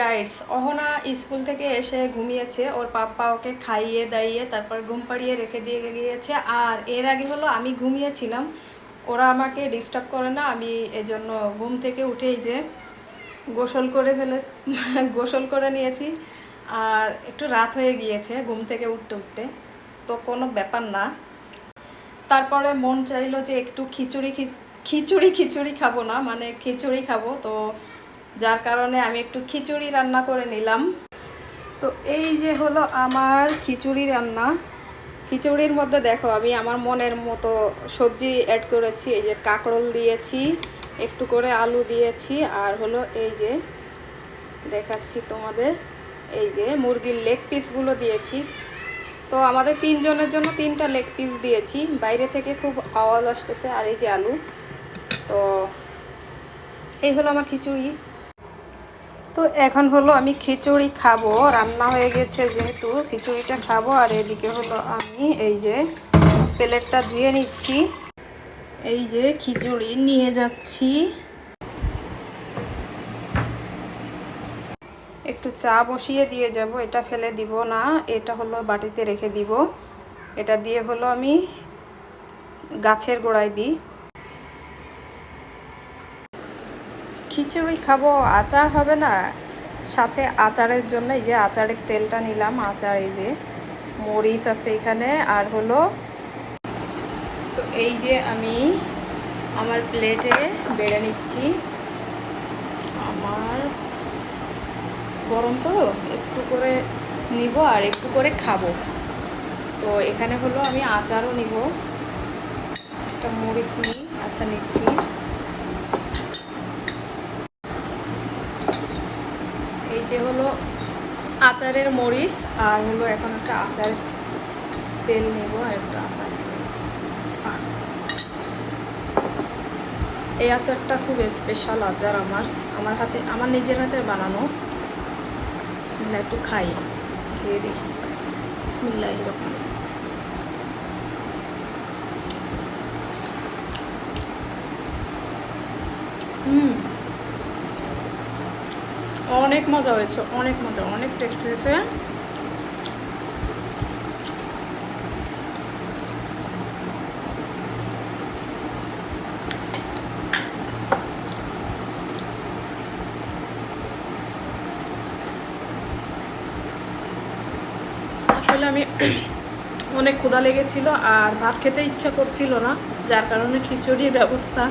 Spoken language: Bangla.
গাইডস অহনা স্কুল থেকে এসে ঘুমিয়েছে, ওর পাপ্পা ওকে খাইয়ে দাইয়ে তারপর ঘুম পাড়িয়ে রেখে দিয়ে গিয়েছে। আর এর আগে হলো আমি ঘুমিয়েছিলাম, ওরা আমাকে ডিস্টার্ব করে না, আমি এজন্য ঘুম থেকে উঠেই যে গোসল করে ফেলে, গোসল করে নিয়েছি। আর একটু রাত হয়ে গিয়েছে ঘুম থেকে উঠতে উঠতে, তো কোনো ব্যাপার না। তারপরে মন চাইলো যে একটু খিচুড়ি খিচুড়ি খিচুড়ি খাব না মানে খিচুড়ি খাব, তো যার কারণে আমি একটু খিচুড়ি রান্না করে নিলাম। তো এই যে হলো আমার খিচুড়ি রান্না। খিচুড়ির মধ্যে দেখো, আমি আমার মনের মতো সবজি অ্যাড করেছি, এই যে কাঁকরোল দিয়েছি, একটু করে আলু দিয়েছি, আর হলো এই যে দেখাচ্ছি তোমাদের, এই যে মুরগির লেগ পিসগুলো দিয়েছি। তো আমাদের তিনজনের জন্য তিনটা লেগ পিস দিয়েছি, বাইরে থেকে খুব আওয়াজ আসতেছে, আর এই যে আলু। তো এই হলো আমার খিচুড়ি। তো এখন হলো আমি খিচুড়ি খাব, রান্না হয়ে গেছে যেহেতু, খিচুড়িটা খাব আর এদিকে হলো আমি এই যে প্লেটটা ধুয়ে নিচ্ছি। এই যে খিচুড়ি নিয়ে যাচ্ছি। একটু চা বসিয়ে দিয়ে যাব, এটা ফেলে দিব না, এটা হলো বাটিতে রেখে দিব। এটা দিয়ে হলো আমি গাছের গোড়ায় দিই। খিচুড়ি খাব, আচার হবে না। সাথে আচারের জন্য এই যে আচারের তেলটা নিলাম, আচার এই যে মরিচ আছে এখানে, আর হলো তো এই যে আমি আমার প্লেটে বেড়ে নিচ্ছি। আমার গরম তো, একটু করে নিব আর একটু করে খাব। তো এখানে হলো আমি আচারও নিব। একটা মরিচ নিই আচ্ছা নিচ্ছি। যে হলো আচারের মরিচ আর হলো এখন একটা আচার তেল নেব আর একটা আচার। এই আচারটা খুব স্পেশাল আচার আমার। আমার হাতে, আমার নিজের হাতে বানানো। বিসমিল্লাহ একটু খাই। খেয়ে দেখি। বিসমিল্লাহ এরকম। হুম। অনেক মজা হয়েছে, অনেক মজা, অনেক টেস্ট হয়েছে। আসলে আমি অনেক ক্ষুধা লেগেছিল আর ভাত খেতে ইচ্ছা করছিল না, যার কারণে খিচুড়ির ব্যবস্থা